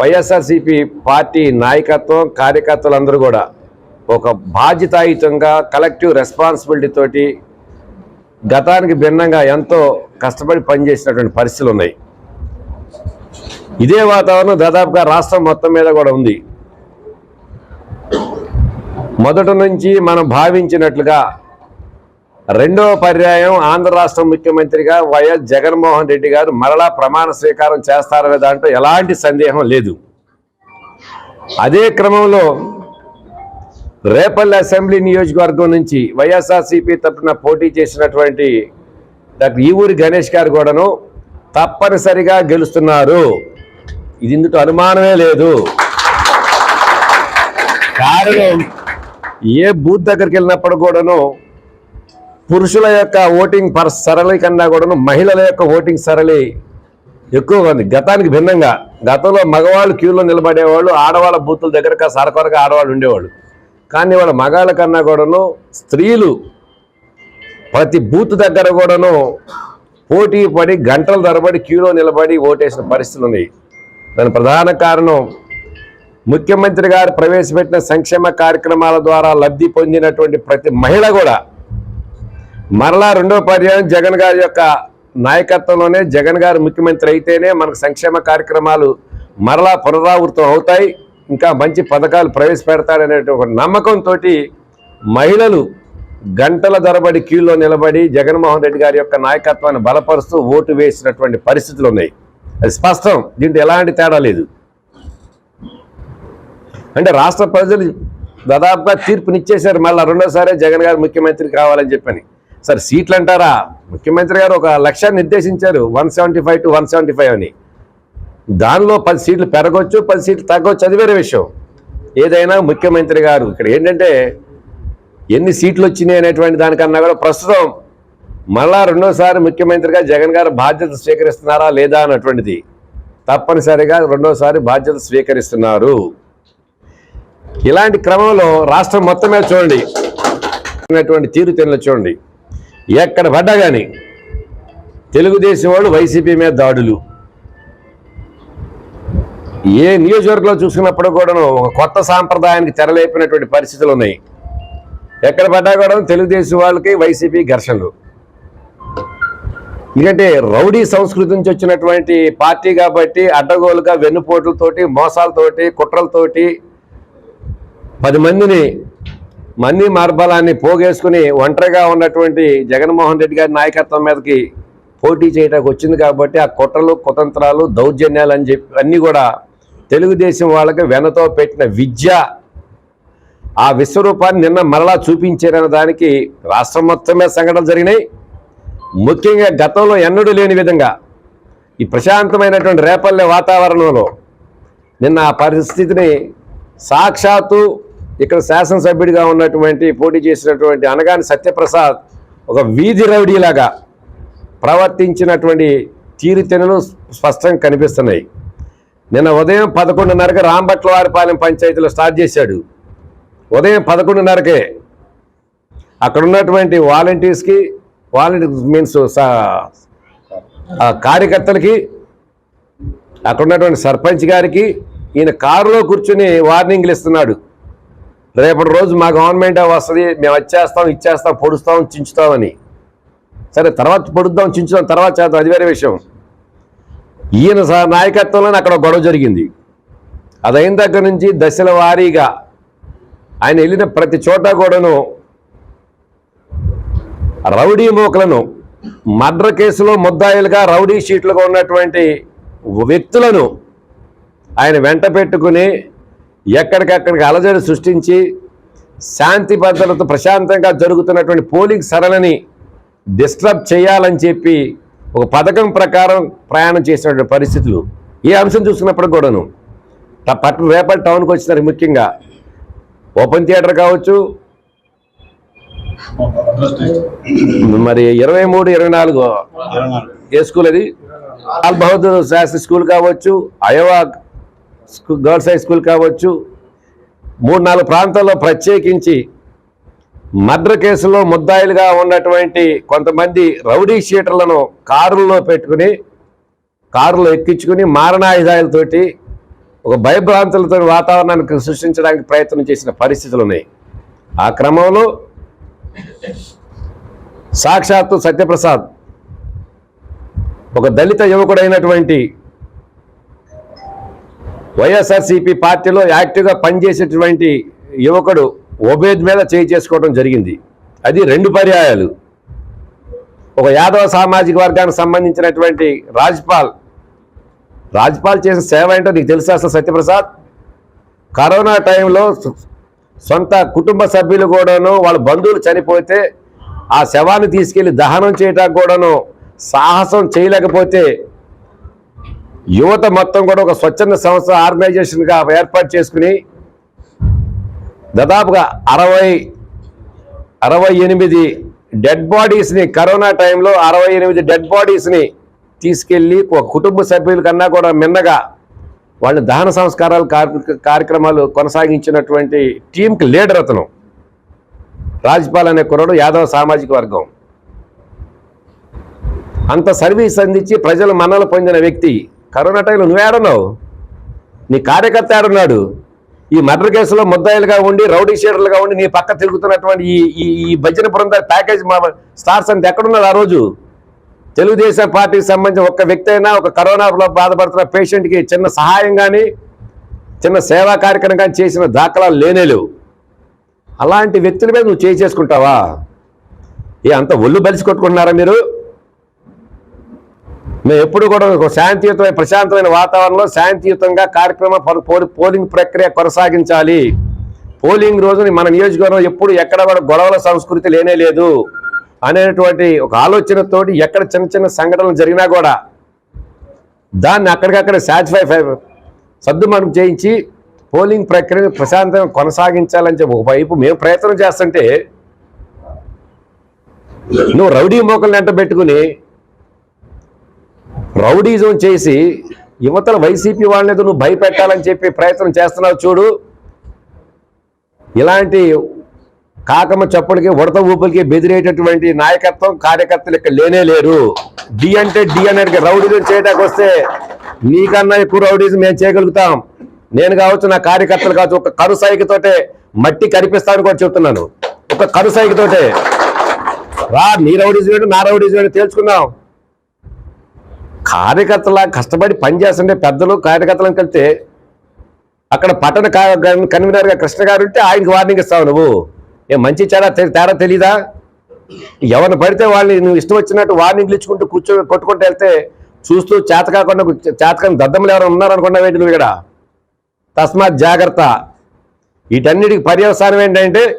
YSRCP party నాయకత్వం కార్యకర్తలందరూ కూడా ఒక బాధ్యతాయుతంగా కలెక్టివ్ రెస్పాన్సిబిలిటీ తోటి గతానికి భిన్నంగా ఎంతో కష్టపడి పనిచేసినటువంటి పరిస్థితులు ఉన్నాయి. ఇదే వాతావరణం దాదాపుగా రాష్ట్రం మొత్తం మీద కూడా ఉంది. మొదటి నుంచి మనం భావించినట్లుగా రెండవ పర్యాయం ఆంధ్ర రాష్ట్ర ముఖ్యమంత్రిగా వైఎస్ జగన్మోహన్ రెడ్డి గారు మరలా ప్రమాణ స్వీకారం చేస్తారనే దాంట్లో ఎలాంటి సందేహం లేదు. అదే క్రమంలో రేపల్లి అసెంబ్లీ నియోజకవర్గం నుంచి వైఎస్ఆర్సీపీ తరఫున పోటీ చేసినటువంటి డాక్టర్ ఈవూరి గణేష్ గారు కూడాను తప్పనిసరిగా గెలుస్తున్నారు. ఇది ఇందుకు అనుమానమే లేదు. కారణం ఏ బూత్ దగ్గరికి వెళ్ళినప్పుడు కూడాను పురుషుల యొక్క ఓటింగ్ పర్ సరళి కన్నా కూడాను మహిళల యొక్క ఓటింగ్ సరళి ఎక్కువగా ఉంది. గతానికి భిన్నంగా గతంలో మగవాళ్ళు క్యూలో నిలబడేవాళ్ళు ఆడవాళ్ళ బూతుల దగ్గరగా కాస్త ఆడవాళ్ళు ఉండేవాళ్ళు. కానీ వాళ్ళ మగాళ్ళ కన్నా కూడాను స్త్రీలు ప్రతి బూత్ దగ్గర కూడాను పోటీ పడి గంటల తరబడి క్యూలో నిలబడి ఓటేసిన పరిస్థితులు ఉన్నాయి. దాని ప్రధాన కారణం ముఖ్యమంత్రి గారు ప్రవేశపెట్టిన సంక్షేమ కార్యక్రమాల ద్వారా లబ్ధి పొందినటువంటి ప్రతి మహిళ కూడా మరలా రెండో పర్యాయం జగన్ గారి యొక్క నాయకత్వంలోనే జగన్ గారు ముఖ్యమంత్రి అయితేనే మనకు సంక్షేమ కార్యక్రమాలు మరలా పునరావృతం అవుతాయి. ఇంకా మంచి పథకాలు ప్రవేశపెడతాడనే నమ్మకంతో మహిళలు గంటల ధరబడి క్యూలో నిలబడి జగన్మోహన్ రెడ్డి గారి యొక్క నాయకత్వాన్ని బలపరుస్తూ ఓటు వేసినటువంటి పరిస్థితులు ఉన్నాయి. అది స్పష్టం. దీంట్లో ఎలాంటి తేడా లేదు. అంటే రాష్ట్ర ప్రజలు దాదాపుగా తీర్పునిచ్చేశారు. మళ్ళీ రెండోసారి జగన్ గారు ముఖ్యమంత్రి కావాలని చెప్పని. సార్ సీట్లు అంటారా ముఖ్యమంత్రి గారు ఒక లక్ష్యాన్ని నిర్దేశించారు one seventy five to one seventy five అని. దానిలో పది సీట్లు పెరగవచ్చు పది సీట్లు తగ్గవచ్చు అది వేరే విషయం. ఏదైనా ముఖ్యమంత్రి గారు ఇక్కడ ఏంటంటే ఎన్ని సీట్లు వచ్చినాయి అనేటువంటి దానికన్నా కూడా ప్రస్తుతం మళ్ళా రెండోసారి ముఖ్యమంత్రిగా జగన్ గారు బాధ్యత స్వీకరిస్తున్నారా లేదా అన్నటువంటిది తప్పనిసరిగా రెండోసారి బాధ్యత స్వీకరిస్తున్నారు. ఇలాంటి క్రమంలో రాష్ట్రం మొత్తం మీద చూడండి. తీరు తీరుతెన్నులు చూడండి. ఎక్కడ పడ్డా కానీ తెలుగుదేశం వాళ్ళు వైసీపీ మీద దాడులు. ఏ నియోజకవర్గంలో చూసుకున్నప్పుడు కూడాను ఒక కొత్త సాంప్రదాయానికి తెరలేపినటువంటి పరిస్థితులు ఉన్నాయి. ఎక్కడ పడ్డా కూడా తెలుగుదేశం వాళ్ళకి వైసీపీ ఘర్షణలు. ఎందుకంటే రౌడీ సంస్కృతి నుంచి వచ్చినటువంటి పార్టీ కాబట్టి అడ్డగోలుగా వెన్నుపోట్లతోటి మోసాలతోటి కుట్రలతోటి పది మందిని మన్ని మార్బలాన్ని పోగేసుకుని ఒంటరిగా ఉన్నటువంటి జగన్మోహన్ రెడ్డి గారి నాయకత్వం మీదకి పోటీ చేయడానికి వచ్చింది కాబట్టి ఆ కుట్రలు కుతంత్రాలు దౌర్జన్యాలు అని చెప్పి అన్నీ కూడా తెలుగుదేశం వాళ్ళకి వెనతో పెట్టిన విద్య ఆ విశ్వరూపాన్ని నిన్న మరలా చూపించారనే దానికి రాష్ట్రం మొత్తమే సంఘటన సంఘటనలు జరిగినాయి. ముఖ్యంగా గతంలో ఎన్నడూ లేని విధంగా ఈ ప్రశాంతమైనటువంటి రేపల్లె వాతావరణంలో నిన్న ఆ పరిస్థితిని సాక్షాత్తు ఇక్కడ శాసనసభ్యుడిగా ఉన్నటువంటి పోటీ చేసినటువంటి అనగాని సత్యప్రసాద్ ఒక వీధి రౌడీలాగా ప్రవర్తించినటువంటి తీరుతెనులు స్పష్టంగా కనిపిస్తున్నాయి. నిన్న ఉదయం పదకొండున్నరకు రాంబట్ల వారిపాలెం పంచాయతీలో స్టార్ట్ చేశాడు. ఉదయం పదకొండున్నరకే అక్కడ ఉన్నటువంటి వాలంటీర్స్కి వాలంటీర్స్ మీన్స్ కార్యకర్తలకి అక్కడ ఉన్నటువంటి సర్పంచ్ గారికి ఈయన కారులో కూర్చుని వార్నింగ్లు ఇస్తున్నాడు. రేపటి రోజు మా గవర్నమెంట్ వస్తుంది మేము వచ్చేస్తాం ఇచ్చేస్తాం పొడుస్తాం చించుతామని సరే తర్వాత పొడుద్దాం చించుదాం తర్వాత చేద్దాం అది వేరే విషయం. ఈయన స- నాయకత్వంలోనే అక్కడ గొడవ జరిగింది. అదైన దగ్గర నుంచి దశల వారీగా ఆయన వెళ్ళిన ప్రతి చోట కూడాను రౌడీ మోకలను మర్డర్ కేసులో ముద్దాయిలుగా రౌడీ షీట్లుగా ఉన్నటువంటి వ్యక్తులను ఆయన వెంట పెట్టుకుని ఎక్కడికక్కడికి అలజడి సృష్టించి శాంతి భద్రత ప్రశాంతంగా జరుగుతున్నటువంటి పోలింగ్ సరళని డిస్టర్బ్ చేయాలని చెప్పి ఒక పథకం ప్రకారం ప్రయాణం చేసినటువంటి పరిస్థితులు. ఈ అంశం చూసుకున్నప్పుడు కూడాను ట- రేపటి టౌన్కి వచ్చినారు ముఖ్యంగా. ఓపెన్ థియేటర్ కావచ్చు మరి ఇరవై మూడు ఇరవై నాలుగు ఏ స్కూల్ అది? లాల్ బహదూర్ శాస్త్రి స్కూల్ కావచ్చు అయోవా గర్ల్స్ హై స్కూల్ కావచ్చు మూడు నాలుగు ప్రాంతాల్లో ప్రత్యేకించి మర్డర్ కేసులో ముద్దాయిలుగా ఉన్నటువంటి కొంతమంది రౌడీ షీటర్లను కారుల్లో పెట్టుకుని కారులో ఎక్కించుకుని మారణాయుధాలతోటి ఒక భయభ్రాంతులతో వాతావరణానికి సృష్టించడానికి ప్రయత్నం చేసిన పరిస్థితులు ఉన్నాయి ఆ క్రమంలో సాక్షాత్తు సత్యప్రసాద్ ఒక దళిత యువకుడైనటువంటి వైఎస్ఆర్సీపీ పార్టీలో యాక్టివ్గా పనిచేసేటువంటి యువకుడు ఒబేద్ మీద చేయి చేసుకోవడం జరిగింది. అది రెండు పర్యాయాలు. ఒక యాదవ సామాజిక వర్గానికి సంబంధించినటువంటి రాజ్పాల్. రాజ్పాల్ చేసిన సేవ ఏంటో నీకు తెలుసా అసలు సత్యప్రసాద్? కరోనా టైంలో సొంత కుటుంబ సభ్యులు కూడాను వాళ్ళ బంధువులు చనిపోతే ఆ శవాన్ని తీసుకెళ్ళి దహనం చేయడానికి కూడాను సాహసం చేయలేకపోతే యువత మొత్తం కూడా ఒక స్వచ్ఛంద సంస్థ ఆర్గనైజేషన్గా ఏర్పాటు చేసుకుని దాదాపుగా అరవై అరవై ఎనిమిది డెడ్ బాడీస్ని కరోనా టైంలో అరవై ఎనిమిది డెడ్ బాడీస్ని తీసుకెళ్ళి ఒక కుటుంబ సభ్యుల కన్నా కూడా మిన్నగా వాళ్ళ దహన సంస్కారాలు కార్యక్రమాలు కొనసాగించినటువంటి టీంకి లీడర్ అతను. రాజ్పాల్ అనే కుర్రాడు యాదవ సామాజిక వర్గం. అంత సర్వీస్ అందించి ప్రజల మన్నలు పొందిన వ్యక్తి. కరోనా టైంలో నువ్వేడున్నావు నీ కార్యకర్త ఏడున్నాడు ఈ మర్డర్ కేసులో ముద్దాయిలుగా ఉండి రౌడీ షీటర్లుగా ఉండి నీ పక్క తిరుగుతున్నటువంటి ఈ ఈ భజన బృంద ప్యాకేజ్ మా స్టార్స్ అంత ఎక్కడున్నారు ఆ రోజు? తెలుగుదేశం పార్టీకి సంబంధించిన ఒక్క వ్యక్తి అయినా ఒక కరోనాలో బాధపడుతున్న పేషెంట్కి చిన్న సహాయం కానీ చిన్న సేవా కార్యక్రమం కానీ చేసిన దాఖలాలు లేనేలేవు అలాంటి వ్యక్తుల మీద నువ్వు చేసేసుకుంటావా చేసుకుంటావా? ఏ అంత ఒళ్ళు బలిసి కొట్టుకుంటున్నారా మీరు? మేము ఎప్పుడు కూడా ఒక శాంతియుతమైన ప్రశాంతమైన వాతావరణంలో శాంతియుతంగా కార్యక్రమ పోలింగ్ ప్రక్రియ కొనసాగించాలి. పోలింగ్ రోజుని మన నియోజకవర్గం ఎప్పుడు ఎక్కడ కూడా గొడవల సంస్కృతి లేనే లేదు అనేటువంటి ఒక ఆలోచనతోటి ఎక్కడ చిన్న చిన్న సంఘటనలు జరిగినా కూడా దాన్ని అక్కడికక్కడ సాటిస్ఫై సర్దుమణం చేయించి పోలింగ్ ప్రక్రియను ప్రశాంతంగా కొనసాగించాలని చెప్పి ఒకవైపు మేము ప్రయత్నం చేస్తుంటే నువ్వు రౌడీ మోకల్ని వెంట పెట్టుకుని రౌడీజం చేసి యువతల వైసీపీ వాళ్ళని నువ్వు భయపెట్టాలని చెప్పి ప్రయత్నం చేస్తున్నావు చూడు. ఇలాంటి కాకమ్మ చప్పులకి ఉడత ఊపులకి బెదిరేటటువంటి నాయకత్వం కార్యకర్తలు ఇక్కడ లేనే లేరు. డి అంటే డి అనేది రౌడీజం చేయడానికి వస్తే నీకన్నా ఎక్కువ రౌడీజం మేము చేయగలుగుతాం. నేను కావచ్చు నా కార్యకర్తలు కావచ్చు ఒక కరుసైకితోటే మట్టి కనిపిస్తాను కూడా చెప్తున్నాను. ఒక కరుసైకితోటే రా నీ రౌడీజం ఏంటి నా రౌడీజం ఏంటి తేల్చుకుందాం. కార్యకర్తలా కష్టపడి పనిచేస్తుంటే పెద్దలు కార్యకర్తలను కలిస్తే అక్కడ పట్టణ కా- కన్వీనర్గా కృష్ణ గారు ఉంటే ఆయనకి వార్నింగ్ ఇస్తావు నువ్వు. ఏ మంచి తేడా తేడా తెలీదా? ఎవరిని పడితే వాళ్ళని నువ్వు ఇష్టం వచ్చినట్టు వార్నింగ్లు ఇచ్చుకుంటూ కూర్చో కొట్టుకుంటూ వెళ్తే చూస్తూ చేత కాకుండా చేతకాని దద్దములు ఎవరు ఉన్నారనుకున్నావేంటి నువ్వు ఇక్కడ? తస్మాత్ జాగ్రత్త. వీటన్నిటికి పర్యవసానం ఏంటంటే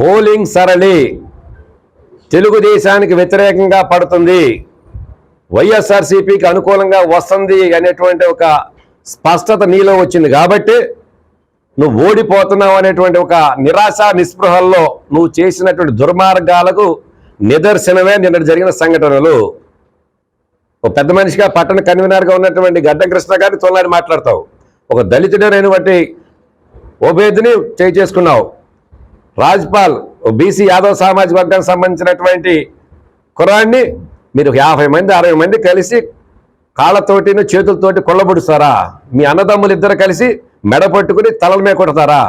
పోలింగ్ సరళి. తెలుగుదేశానికి వ్యతిరేకంగా పడుతుంది. వైఎస్ఆర్సీపీకి అనుకూలంగా వస్తుంది అనేటువంటి ఒక స్పష్టత నీలో వచ్చింది కాబట్టి నువ్వు ఓడిపోతున్నావు అనేటువంటి ఒక నిరాశ నిస్పృహల్లో నువ్వు చేసినటువంటి దుర్మార్గాలకు నిదర్శనమే నిన్న జరిగిన సంఘటనలు. ఒక పెద్ద మనిషిగా పట్టణ కన్వీనర్గా ఉన్నటువంటి గడ్డం కృష్ణ గారిని తొలని మాట్లాడతావు. ఒక దళితుడైనటువంటి ఓబేద్ని చేయి చేసుకున్నావు. రాజ్పాల్ బీసీ యాదవ్ సామాజిక వర్గానికి సంబంధించినటువంటి కురాన్ని మీరు యాభై మంది అరవై మంది కలిసి కాళ్ళతోటిను చేతులతోటి కొల్లబొడుస్తారా? మీ అన్నదమ్ములు ఇద్దరు కలిసి మెడ పట్టుకుని తలల మీద కొడతారా?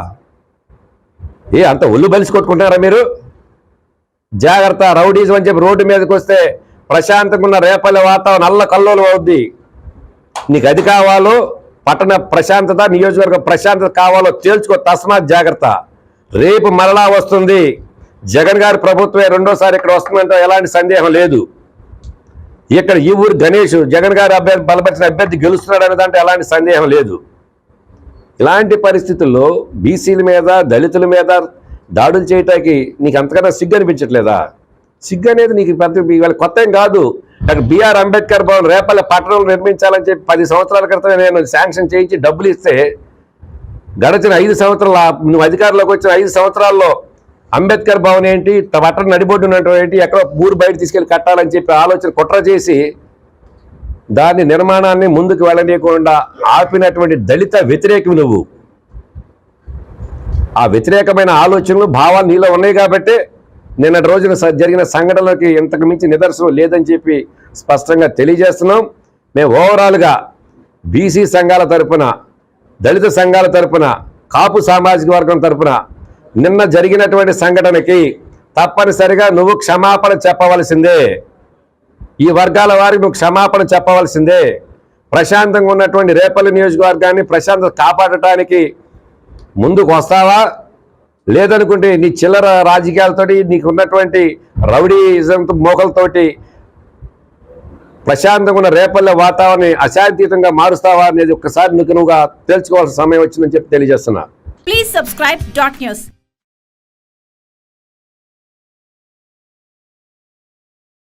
ఏ అంత ఒళ్ళు బలిసి కొట్టుకుంటారా మీరు? జాగ్రత్త రౌడీజం అని చెప్పి రోడ్డు మీదకి వస్తే ప్రశాంతంగా ఉన్న రేపల్లె వాతావరణం నల్ల కల్లోలు అవుద్ది. నీకు అది కావాలో పట్టణ ప్రశాంతత నియోజకవర్గ ప్రశాంతత కావాలో తేల్చుకో తస్మాత్ జాగ్రత్త. రేపు మరలా వస్తుంది. జగన్ గారి ప్రభుత్వమే రెండోసారి ఇక్కడ వస్తుందంటే ఎలాంటి సందేహం లేదు. ఇక్కడ ఈ ఊరు గణేష్ జగన్ గారు అభ్యర్థి బలపరిచిన అభ్యర్థి గెలుస్తున్నాడు అనే దాంట్లో ఎలాంటి సందేహం లేదు. ఇలాంటి పరిస్థితుల్లో బీసీల మీద దళితుల మీద దాడులు చేయటానికి నీకు అంతకన్నా సిగ్గు అనిపించట్లేదా? సిగ్గు అనేది నీకు పెద్ద ఇవాళ కొత్త ఏం కాదు. Doctor B R Ambedkar Bhavan Repalle పట్టణంలో నిర్మించాలని చెప్పి పది సంవత్సరాల క్రితం నేను శాంక్షన్ చేయించి డబ్బులు ఇస్తే గడిచిన ఐదు సంవత్సరాల నువ్వు అధికారంలోకి వచ్చిన ఐదు సంవత్సరాల్లో అంబేద్కర్ భవన్ ఏంటి పట్టణ నడిబొడ్డు ఉన్నటువంటి ఎక్కడ ఎక్కడో ఊరు బయట తీసుకెళ్ళి కట్టాలని చెప్పి ఆలోచన కుట్ర చేసి దాని నిర్మాణాన్ని ముందుకు వెళ్ళనీయకుండా ఆపినటువంటి దళిత వ్యతిరేకం నువ్వు. ఆ వ్యతిరేకమైన ఆలోచనలు భావాలు నీలో ఉన్నాయి కాబట్టి నిన్నటి రోజున స- జరిగిన సంఘటనలకి ఇంతకు మించి నిదర్శనం లేదని చెప్పి స్పష్టంగా తెలియజేస్తున్నాం. మేము ఓవరాల్గా బీసీ సంఘాల తరపున దళిత సంఘాల తరపున కాపు సామాజిక వర్గం తరపున నిన్న జరిగినటువంటి సంఘటనకి తప్పనిసరిగా నువ్వు క్షమాపణ చెప్పవలసిందే. ఈ వర్గాల వారికి నువ్వు క్షమాపణ చెప్పవలసిందే. ప్రశాంతంగా ఉన్నటువంటి రేపల్లి నియోజకవర్గాన్ని ప్రశాంతత కాపాడటానికి ముందుకు వస్తావా? లేదనుకుంటే నీ చిల్లర రాజకీయాలతోటి నీకు ఉన్నటువంటి రౌడీజం మోకలతోటి ప్రశాంతంగా ఉన్న రేపల్లె వాతావరణాన్ని అశాంతియుతంగా మారుస్తావా అనేది ఒక్కసారి నీకు తెలుసుకోవాల్సిన సమయం వచ్చిందని చెప్పి తెలియజేస్తున్నా. Please subscribe dot news